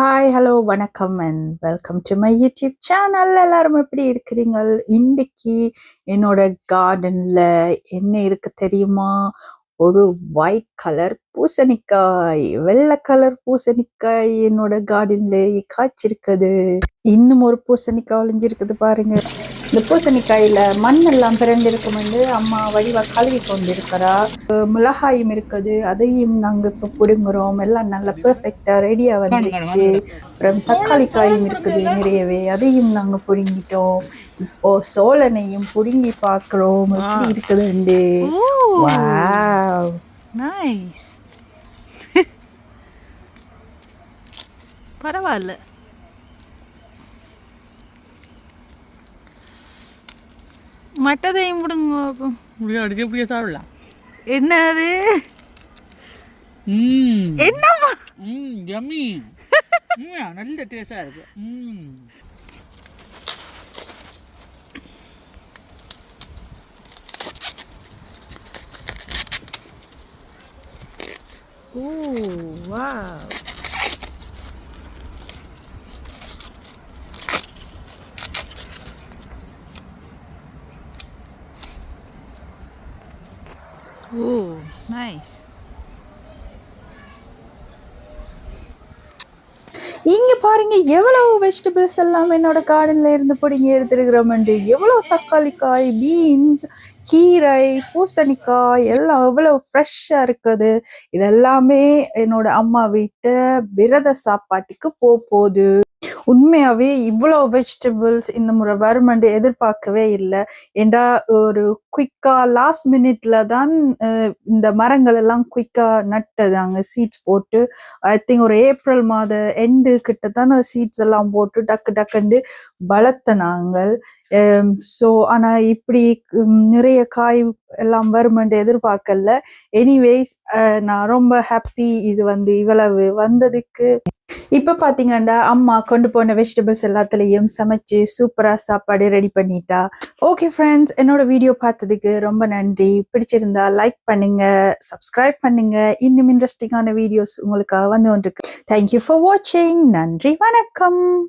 Hi hello வணக்கம் and welcome to my YouTube channel எல்லாரும் எப்படி இருக்கிறீங்க இன்னைக்கு என்னோட கார்டன்ல என்ன இருக்கு தெரியுமா? ஒரு ஒயிட் கலர் பூசணிக்காய் வெள்ளை கலர் பூசணிக்காய் என்னோட கார்டன்ல காய்ச்சிருக்குது. இன்னும் ஒரு பூசணிக்காய் ஒளிஞ்சிருக்குது பாருங்க. இந்த பூசணிக்காயில மண்ணெல்லாம் பிறந்திருக்கும் வந்து அம்மா வடிவா கழுவி கொண்டிருக்கிறா. மிளகாயும் இருக்குது அதையும் நாங்க இப்ப பிடுங்குறோம். எல்லாம் நல்லா பெர்ஃபெக்டா ரெடியா வந்துருச்சு அப்புறம் தக்காளி காயும் இருக்குது நிறையவே அதையும் நாங்க புடுங்கிட்டோம். இப்போ சோளனையும் புடுங்கி பார்க்கிறோம் எப்படி இருக்குதுண்டு? வாவ். நைஸ் பரவாயில்ல. மட்டதையும் விடுங்க. இப்படியே அடிச்சு இப்படியே சாப்பிடலாம். என்னது ம் என்னம்மா? ம் யம்மி நல்ல டேஸ்டாக இருக்கு. ம் ஓ வா Ooh, nice. இங்க பாருங்க எவ்வளவு வெஜிடபிள்ஸ் எல்லாம் என்னோட கார்டன்ல இருந்து பிடிங்கி எடுத்துருக்கிறோமெண்டு எவ்வளவு தக்காளி காய் பீன்ஸ் கீரை பூசணிக்காய் எல்லாம் எவ்வளவு ஃப்ரெஷ்ஷா இருக்குது. இதெல்லாமே என்னோட அம்மா வீட்டு விரத சாப்பாட்டுக்கு போகுது. உண்மையாவே இவ்வளோ வெஜிடபிள்ஸ் இந்த முறை வருமென்று எதிர்பார்க்கவே இல்லை. ஏண்டா ஒரு குயிக்காக லாஸ்ட் மினிட்ல தான் இந்த மரங்கள் எல்லாம் குயிக்காக நட்டதாங்க சீட்ஸ் போட்டு ஐ திங்க் ஒரு ஏப்ரல் மாத எண்டு கிட்ட தான் சீட்ஸ் எல்லாம் போட்டு டக்கு டக்குண்டு வளர்த்த நாங்கள். ஸோ ஆனால் இப்படி நிறைய காய் எல்லாம் வருமென்று எதிர்பார்க்கல. எனிவேஸ் நான் ரொம்ப ஹாப்பி இது வந்து இவ்வளவு வந்ததுக்கு. இப்போ பாத்தீங்கன்னா அம்மா கொண்டு போன வெஜிடபிள்ஸ் எல்லாத்துலயும் சமைச்சு சூப்பரா சாப்பாடு ரெடி பண்ணிட்டா. ஓகே ஃப்ரெண்ட்ஸ் என்னோட வீடியோ பார்த்ததுக்கு ரொம்ப நன்றி. பிடிச்சிருந்தா லைக் பண்ணுங்க சப்ஸ்கிரைப் பண்ணுங்க. இன்னும் இன்ட்ரெஸ்டிங்கான வீடியோஸ் உங்களுக்காக வந்து கொண்டிருக்கு. தேங்க்யூ ஃபார் வாட்சிங் நன்றி வணக்கம்.